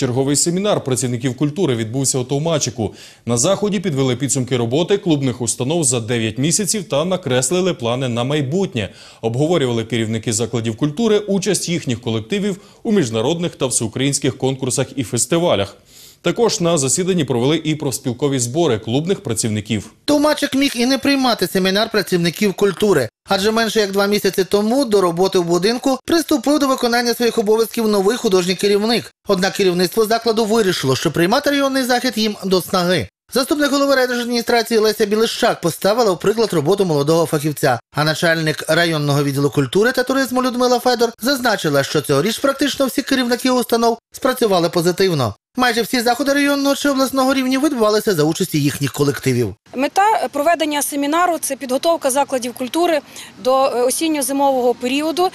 Черговий семінар працівників культури відбувся у Товмачику. На заході підвели підсумки роботи клубних установ за 9 місяців та накреслили плани на майбутнє. Обговорювали керівники закладів культури участь їхніх колективів у міжнародних та всеукраїнських конкурсах і фестивалях. Також на засіданні провели і профспілкові збори клубних працівників. Товмачик міг і не приймати семінар працівників культури, адже менше як два місяці тому до роботи в будинку приступив до виконання своїх обов'язків новий художній керівник. Однак керівництво закладу вирішило, що приймати районний захід їм до снаги. Заступник голови райдержадміністрації Леся Білищак поставила в приклад роботу молодого фахівця. А начальник районного відділу культури та туризму Людмила Федор зазначила, що цьогоріч практично всі керівники установ спрацювали позитивно. Майже всі заходи районного чи обласного рівня відбувалися за участі їхніх колективів. Мета проведення семінару це підготовка закладів культури до е, осінньо-зимового періоду.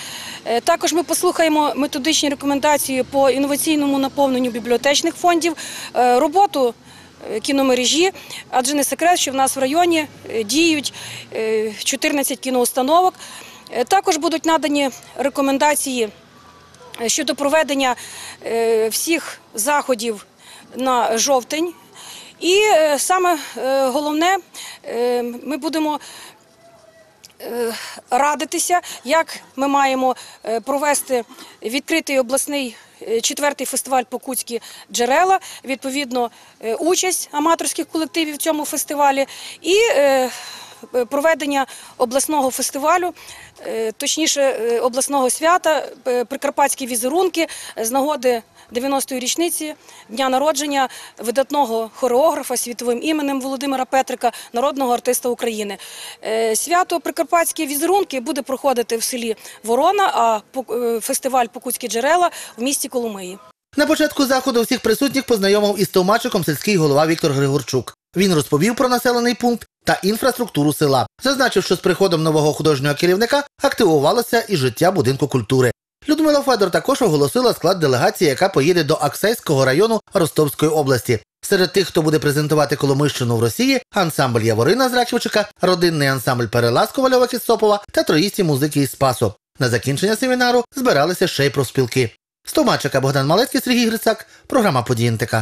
Е, Також ми послухаємо методичні рекомендації по інноваційному наповненню бібліотечних фондів, е, роботу е, кіномережі, адже не секрет, що в нас в районі е, діють е, 14 кіноустановок. Е, Також будуть надані рекомендації е, щодо проведення е, всіх заходів на жовтень. І е, саме е, головне, ми будемо радитися, як ми маємо провести відкритий обласний четвертий фестиваль Покутські джерела, відповідно, участь аматорських колективів в цьому фестивалі і проведення обласного фестивалю, е, точніше е, обласного свята е, Прикарпатські візерунки з нагоди 90-ї річниці дня народження видатного хореографа світовим іменем Володимира Петрика, народного артиста України. Е, Свято Прикарпатські візерунки буде проходити в селі Ворона, а е, фестиваль Покутські джерела в місті Коломиї. На початку заходу всіх присутніх познайомив із Товмачиком сільський голова Віктор Григорчук. Він розповів про населений пункт та інфраструктуру села, зазначив, що з приходом нового художнього керівника активувалося і життя будинку культури. Людмила Федор також оголосила склад делегації, яка поїде до Аксейського району Ростовської області. Серед тих, хто буде презентувати Коломийщину в Росії, ансамбль Яворина з Рачівчика, родинний ансамбль Перелаз Ковальова Кіссопова та троїсті музики із Спасу. На закінчення семінару збиралися ще й профспілки. З Томачика Богдан Малецький, Сергій Грицак, програма «Події НТК».